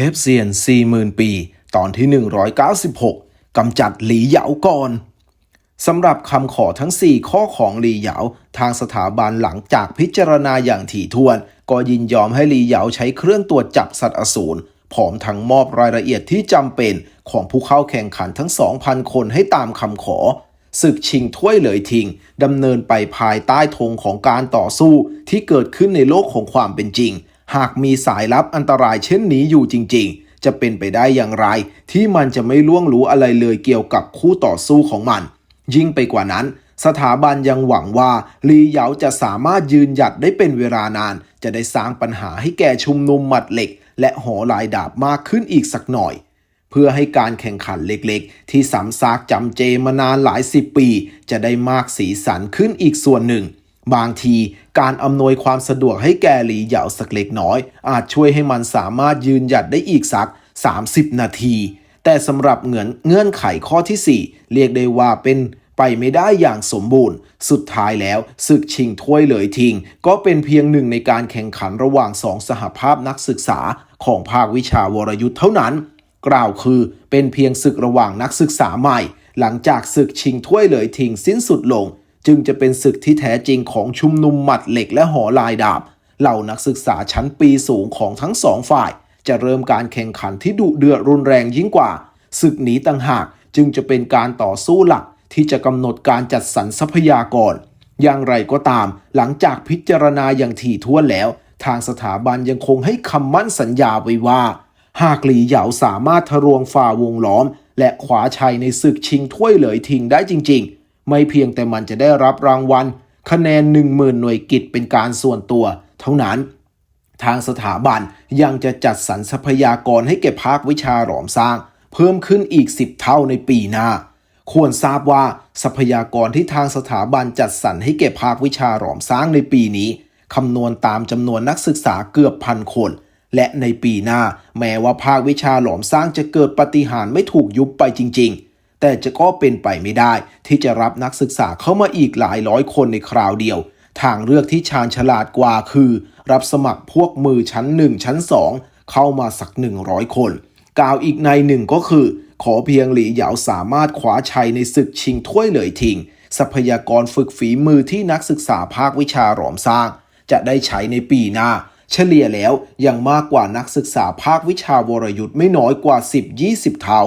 เฮฟเซียน40,000 ปี ตอนที่ 196กำจัดหลีเหยาก่อนสำหรับคำขอทั้ง 4 ข้อของหลีเหยา ทางสถาบันหลังจากพิจารณาอย่างถี่ถ้วน ก็ยินยอมให้หลีเหยาใช้เครื่องตรวจจับสัตว์อสูรพร้อมทั้งมอบรายละเอียดที่จำเป็นของผู้เข้าแข่งขันทั้ง 2,000 คนให้ตามคำขอศึกชิงถ้วยเหลยทิ้งดำเนินไปภายใต้ธงของการต่อสู้ที่เกิดขึ้นในโลกของความเป็นจริง หากมีสายลับอันตรายเช่นนี้อยู่จริง ๆ จะเป็นไปได้อย่างไร ที่มันจะไม่ล่วงรู้อะไรเลยเกี่ยวกับคู่ต่อสู้ของมัน ยิ่งไปกว่านั้น สถาบันยังหวังว่าลีเหยาจะสามารถยืนหยัดได้เป็นเวลานาน จะได้สร้างปัญหาให้แก่ชุมนุมหมัดเหล็ก และหอลายดาบมากขึ้นอีกสักหน่อยเพื่อให้การแข่งขันเล็กๆ ที่ซ้ำซากจำเจมานานหลายสิบปี จะได้มากสีสันขึ้นอีกส่วนหนึ่ง บางทีการอำนวยความสะดวกให้แก่หลีเหยาสักเล็กน้อย อาจช่วยให้มันสามารถยืนหยัดได้อีกสัก 30 นาที แต่สำหรับเงื่อนเงื่อนไขข้อที่ 4 เรียกได้ว่าเป็นไปไม่ได้อย่างสมบูรณ์ สุดท้ายแล้วศึกชิงถ้วยเหลยทิ้งก็เป็นเพียงหนึ่งในการแข่งขันระหว่างสองสหภาพนักศึกษาของภาควิชาวรยุทธ์เท่านั้น กล่าวคือเป็นเพียงศึกระหว่างนักศึกษาใหม่ หลังจากศึกชิงถ้วยเหลยทิ้งสิ้นสุดลง จึงจะเป็นศึกที่แท้จริงของชุมนุมหมัดเหล็กและหอลายดาบ เหล่านักศึกษาชั้นปีสูงของทั้งสองฝ่าย จะเริ่มการแข่งขันที่ดุเดือดรุนแรงยิ่งกว่า ศึกนี้ต่างหากจึงจะเป็นการต่อสู้หลักที่จะกำหนดการจัดสรรทรัพยากร อย่างไรก็ตาม หลังจากพิจารณาอย่างถี่ถ้วนแล้ว ทางสถาบันยังคงให้คำมั่นสัญญาไว้ว่า หากหลีเหยาสามารถทะลวงฝ่าวงล้อม และขวาชัยในศึกชิงถ้วยเหลยทิ้งได้จริง ๆ ไม่เพียงแต่มันจะได้รับรางวัล คะแนน 10,000 หน่วยกิจเป็นการส่วนตัว เท่านั้น ทางสถาบันยังจะจัดสรรทรัพยากรให้แก่ภาควิชาหลอมสร้าง เพิ่มขึ้นอีก 10 เท่าในปีหน้า ควรทราบว่าทรัพยากรที่ทางสถาบันจัดสรรให้แก่ภาควิชาหลอมสร้างในปีนี้คำนวณตามจำนวนนักศึกษาเกือบพันคน และในปีหน้า แม้ว่าภาควิชาหลอมสร้างจะเกิดปฏิหารไม่ถูกยุบไปจริง ๆ แต่จะก็เป็นไปไม่ได้ ที่จะรับนักศึกษาเข้ามาอีกหลายร้อยคนในคราวเดียว ทางเลือกที่ชาญฉลาดกว่าคือ รับสมัครพวกมือชั้น 1 ชั้น 2 เข้ามาสัก 100 คน กล่าวอีกในหนึ่งก็คือ ขอเพียงหลีเหยาสามารถคว้าชัยในศึกชิงถ้วยเหลยทิ้งทรัพยากรฝึกฝีมือที่นักศึกษาภาควิชาหลอมสร้าง จะได้ใช้ในปีหน้าเฉลี่ยแล้วยังมากกว่านักศึกษาภาควิชาวรยุทธ์ไม่น้อยกว่า 10-20 เท่า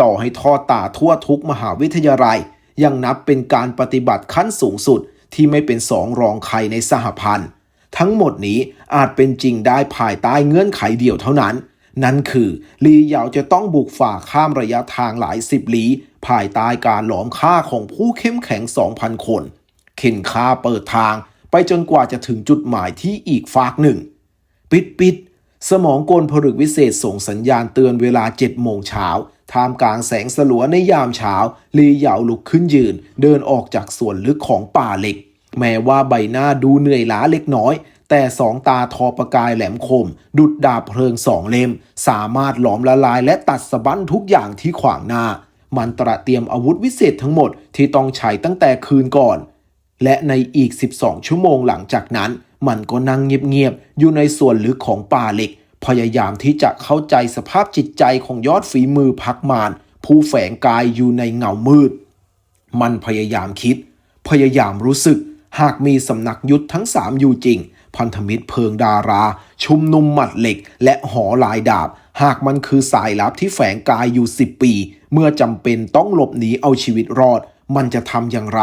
ต่อให้ทอดตาทั่วทุกมหาวิทยาลัย ยังนับเป็นการปฏิบัติขั้นสูงสุดที่ไม่เป็นสองรองใครในสหพันธ์ ทั้งหมดนี้อาจเป็นจริงได้ภายใต้เงื่อนไขเดียวเท่านั้น นั่นคือลีเหยาจะต้องบุกฝ่าข้ามระยะทางหลายสิบลี้ ภายใต้การหลอมฆ่าของผู้เข้มแข็ง 2,000 คน เข็นฆ่าเปิดทาง ไปจนกว่าจะถึงจุดหมายที่อีกฝากหนึ่ง ปิดปิดสมองกลผลึกวิเศษส่งสัญญาณเตือนเวลา7โมงเช้า ท่ามกลางแสงสลัวในยามเช้า ลีเหยาลุกขึ้นยืน เดินออกจากส่วนลึกของป่าเหล็ก แม้ว่าใบหน้าดูเหนื่อยล้าเล็กน้อย แต่สองตาทอประกายแหลมคม ดุดดาบเพลิงสองเล่ม สามารถหลอมละลายและตัดสะบั้นทุกอย่างที่ขวางหน้า มันตระเตรียมอาวุธวิเศษทั้งหมดที่ต้องใช้ตั้งแต่คืนก่อน และในอีก 12 ชั่วโมงหลังจากนั้น มันก็นั่งเงียบๆอยู่ในส่วนลึกของป่าเหล็ก พยายามที่จะเข้าใจสภาพจิตใจของยอดฝีมือพักมารผู้แฝงกายอยู่ในเงามืด มันพยายามคิด พยายามรู้สึก หากมีสำนักยุทธทั้งสามอยู่จริง พันธมิตรเพิงดารา ชุมนุมหมัดเหล็ก และหอลายดาบ หากมันคือสายลับที่แฝงกายอยู่สิบปี เมื่อจำเป็นต้องหลบหนีเอาชีวิตรอด มันจะทำอย่างไร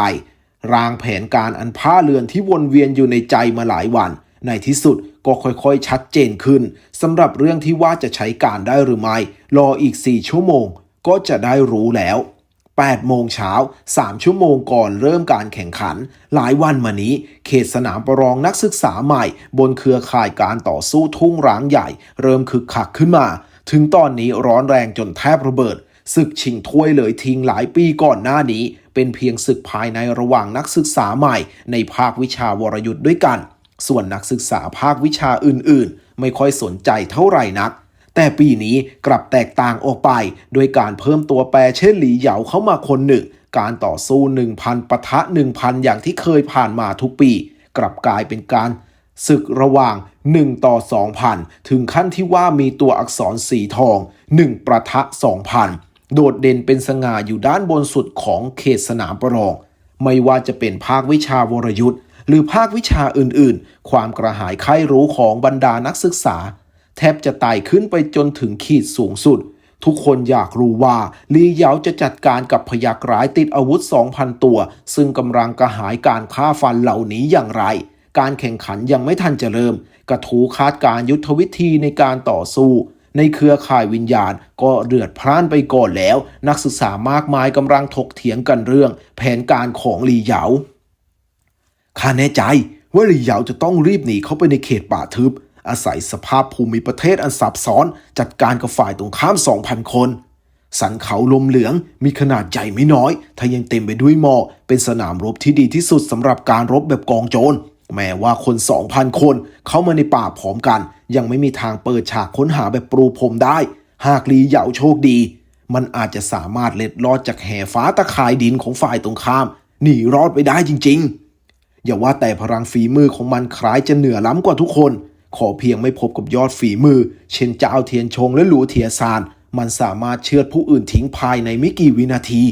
รางแผนการอันผ้าเลือนที่วนเวียนอยู่ในใจมาหลายวัน ในที่สุด ก็ค่อยๆ ชัดเจนขึ้นสำหรับเรื่องที่ว่าจะใช้การได้หรือไม่ รออีก 4 ชั่วโมงก็จะได้รู้แล้ว 8 โมงเช้า 3 ชั่วโมงก่อนเริ่มการแข่งขัน หลายวันมานี้ เขตสนามประลองนักศึกษาใหม่ บนเครือข่ายการต่อสู้ทุ่งร้างใหญ่ เริ่มคึกคักขึ้นมา ถึงตอนนี้ร้อนแรงจนแทบระเบิดศึกชิงถ้วยเลยทิ้งหลายปีก่อนหน้านี้ เป็นเพียงศึกภายในระหว่างนักศึกษาใหม่ ในภาควิชาวรยุทธ์ด้วยกัน ส่วนนักศึกษาภาควิชาอื่นๆ ไม่ค่อยสนใจเท่าไหร่นัก แต่ปีนี้กลับแตกต่างออกไปโดยการเพิ่มตัวแปรเช่นหลีเหยาเข้ามาคนหนึ่ง การต่อสู้ 1,000ปะทะ 1,000 อย่างที่เคยผ่านมาทุกปี กลับกลายเป็นการศึกระหว่าง 1 ต่อ 2,000 ถึงขั้นที่ว่ามีตัวอักษรสีทอง 1 ประทะ 2,000 โดดเด่นเป็นสง่าอยู่ด้านบนสุดของเขตสนามประลอง ไม่ว่าจะเป็นภาควิชาวรยุทธ์ หรือภาควิชาอื่นๆ ความกระหายใคร่รู้ของบรรดานักศึกษา แทบจะไต่ขึ้นไปจนถึงขีดสูงสุด ทุกคนอยากรู้ว่าลีเหยาจะจัดการกับพยักร้ายติดอาวุธ 2,000 ตัว ซึ่งกำลังกระหายการฆ่าฟันเหล่านี้อย่างไร การแข่งขันยังไม่ทันจะเริ่ม กระทูคาดการยุทธวิธีในการต่อสู้ในเครือข่ายวิญญาณก็เดือดพร่านไปก่อนแล้ว นักศึกษามากมายกำลังถกเถียงกันเรื่อง แผนการของลีเหยา ข้าแน่ใจว่าหลี่เหยาจะต้องรีบหนีเข้าไปในเขตป่าทึบ อาศัยสภาพภูมิประเทศอันซับซ้อน จัดการกับฝ่ายตรงข้าม2,000คน สันเขาลมเหลืองมีขนาดใหญ่ไม่น้อยถ้ายังเต็มไปด้วยหมอกเป็นสนามรบที่ดีที่สุดสำหรับการรบแบบกองโจรแม้ว่าคน 2,000 คนเข้ามาในป่าพร้อมกัน ยังไม่มีทางเปิดฉากค้นหาแบบปรูพรมได้ หากลีเหยาโชคดี มันอาจจะสามารถเล็ดลอดจากแห่ฟ้าตะข่ายดินของฝ่ายตรงข้าม หนีรอดไปได้จริง ๆ อย่าว่าแต่พลังฝีมือของมันคล้ายจะเหนือล้ำกว่าทุกคน ขอเพียงไม่พบกับยอดฝีมือ เช่นเจ้าเทียนชงและหลูเทียซาน มันสามารถเชือดผู้อื่นทิ้งภายในไม่กี่วินาที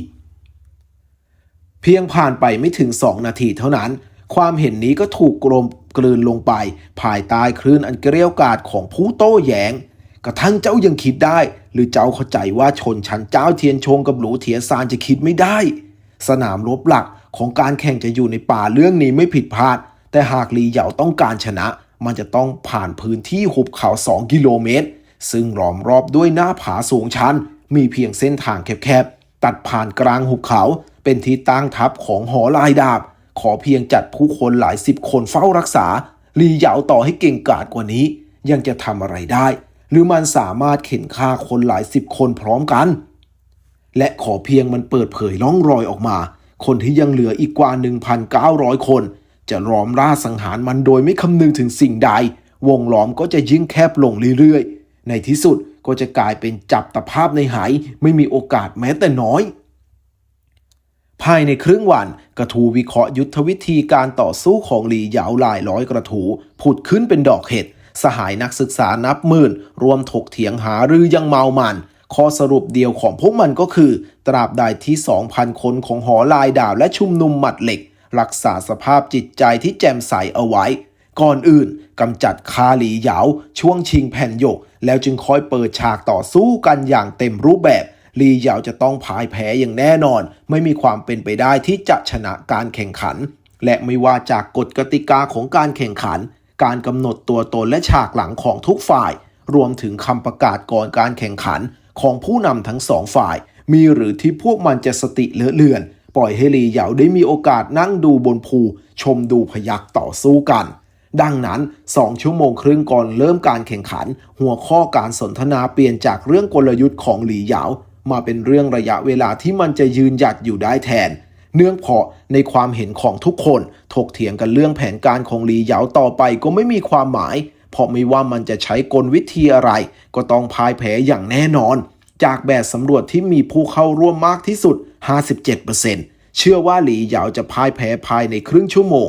เพียงผ่านไปไม่ถึงสองนาทีเท่านั้น ความเห็นนี้ก็ถูกกลมกลืนลงไป ภายใต้คลื่นอันเกลียวกาดของผู้โต้แยง้งกระทั่งเจ้ายังคิดได้ หรือเจ้าเข้าใจว่าชนชั้นเจ้าเทียนชงกับหลูเทียซานจะคิดไม่ได้ สนามรบหลัก ของการแข่งจะอยู่ในป่าเรื่องนี้ไม่ผิดพลาด แต่หากลีเหยาต้องการชนะ มันจะต้องผ่านพื้นที่หุบเขา 2 กิโลเมตร ซึ่งล้อมรอบด้วยหน้าผาสูงชัน มีเพียงเส้นทางแคบๆ ตัดผ่านกลางหุบเขา เป็นที่ตั้งทัพของหอลายดาบ ขอเพียงจัดผู้คนหลายสิบคนเฝ้ารักษา ลีเหยาต่อให้เก่งกาจกว่านี้ ยังจะทำอะไรได้ หรือมันสามารถเข็นฆ่าคนหลายสิบคนพร้อมกัน และขอเพียงมันเปิดเผยร่องรอยออกมา คนที่ยังเหลืออีกกว่า 1,900 คน จะล้อมล่าสังหารมันโดยไม่คำนึงถึงสิ่งใด วงล้อมก็จะยิ่งแคบลงเรื่อยๆ ในที่สุดก็จะกลายเป็นจับตะภาพในหายไม่มีโอกาสแม้แต่น้อย ภายในครึ่งวันกระทูวิเคราะห์ยุทธวิธีการต่อสู้ของหลีเหยาหลายร้อยกระทูผุดขึ้นเป็นดอกเห็ดสหายนักศึกษานับหมื่นรวมถกเถียงหารือยังเมามัน ข้อสรุปเดียวของพวกมันก็คือ ตราบใดที่ 2,000 คนของหอลายดาวและชุมนุมหมัดเหล็ก รักษาสภาพจิตใจที่แจ่มใสเอาไว้ ก่อนอื่นกำจัดคาหลีเหยาช่วงชิงแผ่นหยก แล้วจึงค่อยเปิดฉากต่อสู้กันอย่างเต็มรูปแบบลีเหยาจะต้องพ่ายแพ้อย่างแน่นอน ไม่มีความเป็นไปได้ที่จะชนะการแข่งขัน และไม่ว่าจากกฎกติกาของการแข่งขัน การกำหนดตัวตนและฉากหลังของทุกฝ่าย รวมถึงคำประกาศก่อนการแข่งขัน ของผู้นำทั้งสองฝ่าย มีหรือที่พวกมันจะสติเลอะเลือน ปล่อยให้ลีเหยาได้มีโอกาสนั่งดูบนภูชมดูพยักต่อสู้กัน ดังนั้น 2 ชั่วโมงครึ่งก่อนเริ่มการแข่งขัน หัวข้อการสนทนาเปลี่ยนจากเรื่องกลยุทธ์ของหลีเหยามาเป็นเรื่องระยะเวลาที่มันจะยืนหยัดอยู่ได้แทน เนื่องเพราะในความเห็นของทุกคน ถกเถียงกันเรื่องแผนการของหลีเหยาต่อไปก็ไม่มีความหมาย ราะไม่ว่ามันจะใช้กลวิธีอะไร ก็ต้องพ่ายแพ้อย่างแน่นอน จากแบบสำรวจที่มีผู้เข้าร่วมมากที่สุด 57%เชื่อว่าหลีเหยาจะพ่ายแพ้ภายในครึ่งชั่วโมง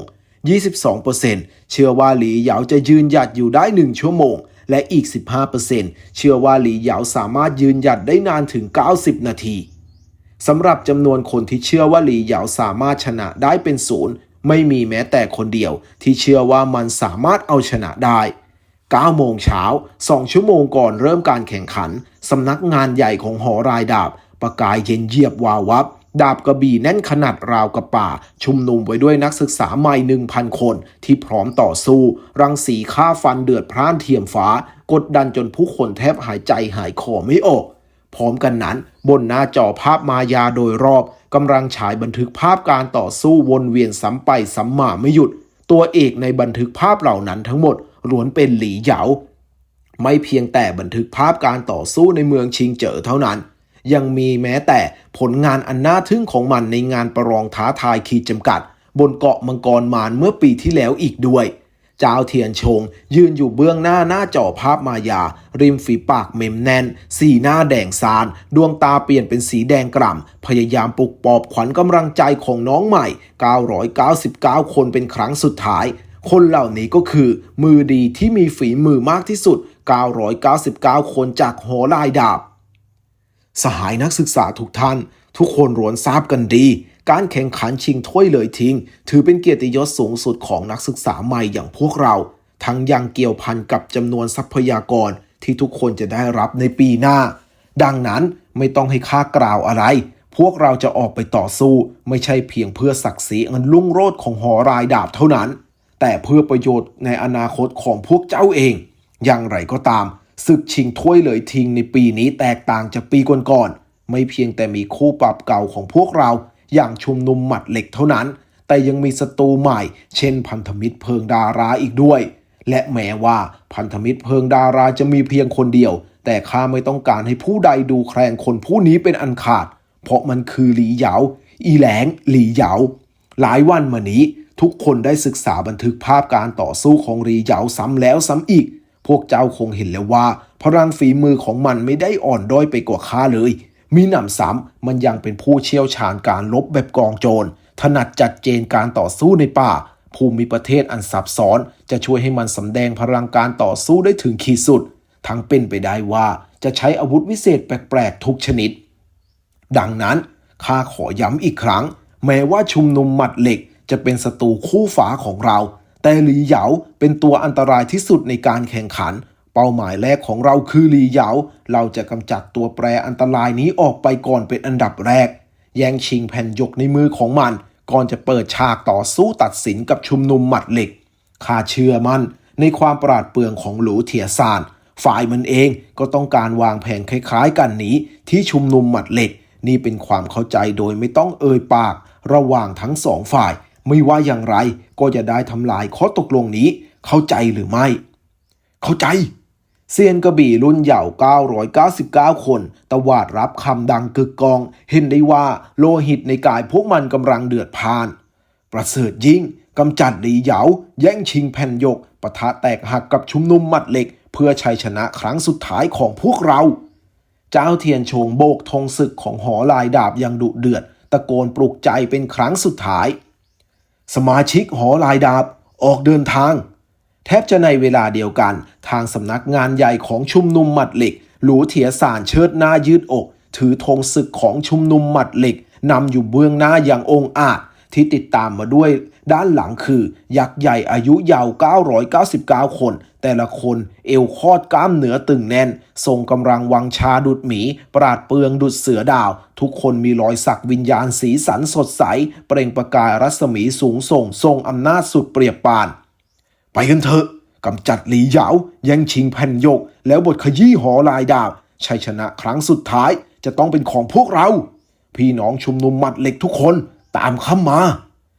22%เชื่อว่าหลีเหยาจะยืนหยัดอยู่ได้ 1 ชั่วโมง และอีก 15%เชื่อว่าหลีเหยาสามารถยืนหยัดได้นานถึง 90 นาทีสำหรับจำนวนคนที่เชื่อว่าหลีเหยาสามารถชนะได้เป็นศูนย์ไม่มีแม้แต่คนเดียวที่เชื่อว่ามันสามารถเอาชนะได้ 9 โมงเช้า 2 ชั่วโมงก่อนเริ่มการแข่งขัน สำนักงานใหญ่ของหอรายดาบ ประกายเย็นเยียบวาววับ ดาบกระบี่แน่นขนาดราวกับป่า ชุมนุมไว้ด้วยนักศึกษาใหม่หนึ่งพันคน ที่พร้อมต่อสู้ รังสีฆ่าฟันเดือดพร่านเทียมฟ้า กดดันจนผู้คนแทบหายใจหายคอไม่ออกพร้อมกันนั้น บนหน้าจอภาพมายาโดยรอบกำลังฉายบันทึกภาพการต่อสู้วนเวียนซ้ำไปซ้ำมาไม่หยุด ตัวเอกในบันทึกภาพเหล่านั้นทั้งหมด ล้วนเป็นหลีเหยา ไม่เพียงแต่บันทึกภาพการต่อสู้ในเมืองชิงเจ๋อเท่านั้น ยังมีแม้แต่ผลงานอันน่าทึ่งของมันในงานประลองท้าทายขีดจำกัด บนเกาะมังกรมารเมื่อปีที่แล้วอีกด้วย เจ้าเทียนชง ยืนอยู่เบื้องหน้าหน้าจอภาพมายา ริมฝีปากเมมแน่น สีหน้าแดงซาน ดวงตาเปลี่ยนเป็นสีแดงกล่ำ พยายามปลุกปอบขวัญกำลังใจของน้องใหม่ 999 คนเป็นครั้งสุดท้าย คนเหล่านี้ก็คือมือดีที่มีฝีมือมากที่สุด 999 คนจากหอลายดาบ สหายนักศึกษาทุกท่าน ทุกคนล้วนทราบกันดี การแข่งขันชิงถ้วยเลยทิ้ง ถือเป็นเกียรติยศสูงสุดของนักศึกษาใหม่อย่างพวกเรา ทั้งยังเกี่ยวพันกับจำนวนทรัพยากรที่ทุกคนจะได้รับในปีหน้า ดังนั้นไม่ต้องให้ข้ากล่าวอะไร พวกเราจะออกไปต่อสู้ ไม่ใช่เพียงเพื่อศักดิ์ศรีอันลุ่งโรจน์ของหอรายดาบเท่านั้น แต่เพื่อประโยชน์ในอนาคตของพวกเจ้าเอง อย่างไรก็ตามศึกชิงถ้วยเลยทิ้งในปีนี้แตกต่างจากปีก่อนๆไม่เพียงแต่มีคู่ปรับเก่าของพวกเรา อย่างชุมนุมหมัดเหล็กเท่านั้น แต่ยังมีศัตรูใหม่ เช่นพันธมิตรเพิงดาราอีกด้วย และแม้ว่าพันธมิตรเพิงดาราจะมีเพียงคนเดียว แต่ข้าไม่ต้องการให้ผู้ใดดูแคลนคนผู้นี้เป็นอันขาด เพราะมันคือหลีเหยาอีแหลงหลีเหยาหลายวันมานี้ ทุกคนได้ศึกษาบันทึกภาพการต่อสู้ของหลีเหยาซ้ำแล้วซ้ำอีก พวกเจ้าคงเห็นแล้วว่า พลังฝีมือของมันไม่ได้อ่อนด้อยไปกว่าข้าเลย มีหนำซ้ำมันยังเป็นผู้เชี่ยวชาญการลบแบบกองโจร ถนัดจัดเจนการต่อสู้ในป่า ภูมิประเทศอันซับซ้อน จะช่วยให้มันสำแดงพลังการต่อสู้ได้ถึงขีดสุด ทั้งเป็นไปได้ว่าจะใช้อาวุธวิเศษแปลกๆทุกชนิด ดังนั้นข้าขอย้ำอีกครั้ง แม้ว่าชุมนุมหมัดเหล็ก จะเป็นศัตรูคู่ฝาของเรา แต่หลีเหยาเป็นตัวอันตรายที่สุดในการแข่งขัน เป้าหมายแรกของเราคือหลีเหยา เราจะกำจัดตัวแปรอันตรายนี้ออกไปก่อนเป็นอันดับแรก แย่งชิงแผ่นหยกในมือของมัน ก่อนจะเปิดฉากต่อสู้ตัดสินกับชุมนุมหมัดเหล็กข้าเชื่อมั่นในความปราดเปรื่องของหลูเทียซานฝ่ายมันเองก็ต้องการวางแผนคล้ายๆ กันนี้ ที่ชุมนุมหมัดเหล็ก นี่เป็นความเข้าใจโดยไม่ต้องเอ่ยปาก ระหว่างทั้งสองฝ่าย ไม่ว่าอย่างไรก็จะได้ทำลายข้อตกลงนี้ เข้าใจหรือไม่ เข้าใจ เซียนกระบี่รุ่นเหย่า999 คนตวาดรับคำดังกึกกอง เห็นได้ว่าโลหิตในกายพวกมันกำลังเดือดพล่าน ประเสริฐยิ่งกำจัดหลีเหยาแย่งชิงแผ่นยกปะทะแตกหักกับชุมนุมมัดเหล็ก เพื่อชัยชนะครั้งสุดท้ายของพวกเรา เจ้าเทียนโฉงโบกธงศึกของหอลายดาบอย่างดุเดือด ตะโกนปลุกใจเป็นครั้งสุดท้าย สมาชิกหอลายดาบออกเดินทาง แทบจะในเวลาเดียวกัน ทางสำนักงานใหญ่ของชุมนุมหมัดเหล็ก หลูเถียสารเชิดหน้ายืดอก ถือธงศึกของชุมนุมหมัดเหล็กนำอยู่เบื้องหน้าอย่างองอาจ ที่ติดตามมาด้วยด้านหลังคือ ยักษ์ใหญ่อายุยาว 999 คน แต่ละคนเอวคอดกล้ามเนื้อตึงแน่น ทรงกำลังวังชาดุดหมี ปราดเปืองดุดเสือดาว ทุกคนมีรอยสักวิญญาณสีสันสดใส เปล่งประกายรัศมีสูงส่ง ทรงอำนาจสุดเปรียบปาน ไปกันเถอะกำจัดหลีเหยาแย่งชิงแผ่นหยก แล้วบทขยี้หอลายดาบชัยชนะครั้งสุดท้ายจะต้องเป็นของพวกเรา พี่น้องชุมนุมหมัดเหล็กทุกคน ตามเข้ามา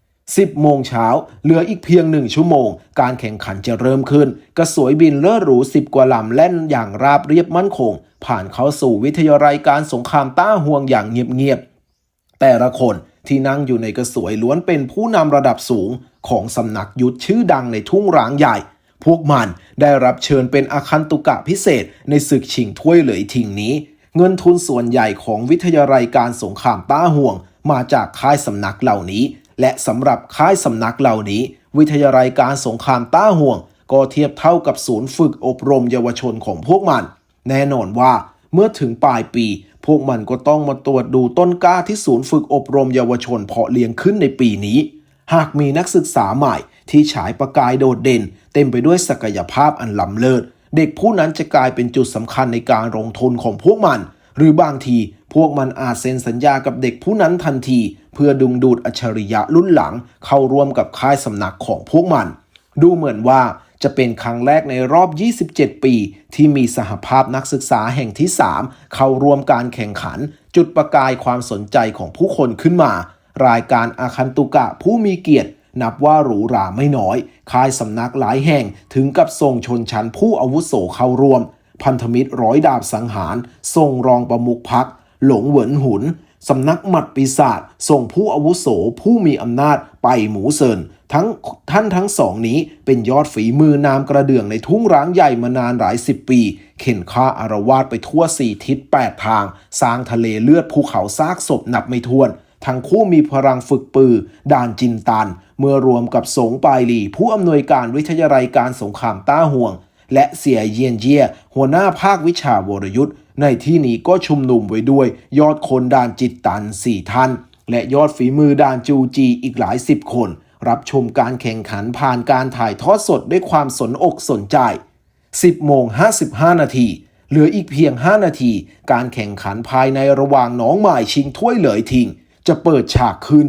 10 โมงเช้า เหลืออีกเพียงหนึ่งชั่วโมง การแข่งขันจะเริ่มขึ้น กระสวยบินเลิศหรูสิบกว่าลำแล่นอย่างราบเรียบมั่นคง ผ่านเข้าสู่วิทยาลัยการสงครามต้าห่วงอย่างเงียบๆ แต่ละคนที่นั่งอยู่ในกระสวยล้วนเป็นผู้นำระดับสูงของสำนักยุทธชื่อดังในทุ่งร้างใหญ่ พวกมันได้รับเชิญเป็นอาคันตุกะพิเศษในศึกชิงถ้วยเหลยทิงนี้ เงินทุนส่วนใหญ่ของวิทยาลัยการสงครามต้าห่วง มาจากค่ายสำนักเหล่านี้ และสำหรับค่ายสำนักเหล่านี้ วิทยาลัยการสงครามต้าห่วง ก็เทียบเท่ากับศูนย์ฝึกอบรมเยาวชนของพวกมัน แน่นอนว่าเมื่อถึงปลายปี พวกมันก็ต้องมาตรวจดูต้นกล้าที่ศูนย์ฝึกอบรมเยาวชนเพาะเลี้ยงขึ้นในปีนี้ หากมีนักศึกษาใหม่ที่ฉายประกายโดดเด่น เต็มไปด้วยศักยภาพอันล้ำเลิศเด็กผู้นั้นจะกลายเป็นจุดสำคัญในการลงทุนของพวกมัน หรือบางทีพวกมันอาจเซ็นสัญญากับเด็กผู้นั้นทันที เพื่อดึงดูดอัจฉริยะรุ่นหลัง เข้าร่วมกับค่ายสำนักของพวกมัน ดูเหมือนว่าจะเป็นครั้งแรกในรอบ 27 ปี ที่มีสหภาพนักศึกษาแห่งที่ 3 เข้าร่วมการแข่งขัน จุดประกายความสนใจของผู้คนขึ้นมา รายการอาคันตุกะผู้มีเกียรติ นับว่าหรูหราไม่น้อย ค่ายสำนักหลายแห่งถึงกับส่งชนชั้นผู้อาวุโสเข้าร่วม พันธมิตรร้อยดาบสังหารส่งรองประมุขพัก หลงเหวินหุนสำนักหมัดปีศาจส่งผู้อาวุโสผู้มีอำนาจไปหมูเซินทั้งท่านทั้งสองนี้เป็นยอดฝีมือนามกระเดื่องในทุ่งร้างใหญ่มานานหลายสิบปี เข็นฆ่าอารวาสไปทั่วสี่ทิศแปดทาง สร้างทะเลเลือดภูเขาซากศพนับไม่ถ้วน ทั้งคู่มีพลังฝึกปือ ด่านจินตัน เมื่อรวมกับสงปายลีผู้อำนวยการวิทยาลัยการสงครามต้าห่วง และเสียเยียนเจีย หัวหน้าภาควิชาวรยุทธ์ ในที่นี้ก็ชุมนุมไว้ด้วย ยอดคนด่านจิตตัน4ท่าน และยอดฝีมือด่านจูจีอีกหลายสิบคน รับชมการแข่งขันผ่านการถ่ายทอดสดด้วยความสนอกสนใจ 10โมง55 นาทีเหลืออีกเพียง 5 นาที การแข่งขันภายในระหว่างน้องหมายชิงถ้วยเหลยทิง จะเปิดฉากขึ้น